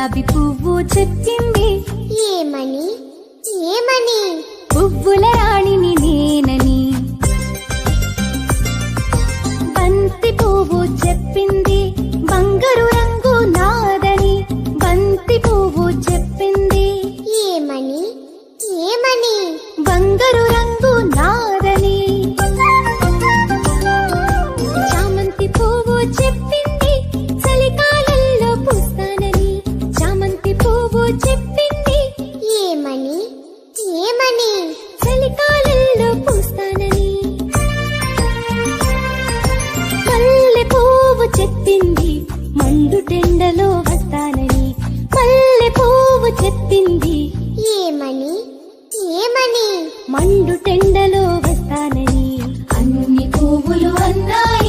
గులాబీ పువ్వు చెప్పింది ఏమని? ఏమని? పువ్వుల రాణిని నేనని. బంతి పువ్వు చెప్పింది బంగారు రంగు నాదని. బంతి పువ్వు చెప్పింది. ఏమని? ఏమని? బంగారు మండు టెండలో వస్తానని. అన్ని పువ్వులు అన్నాయి.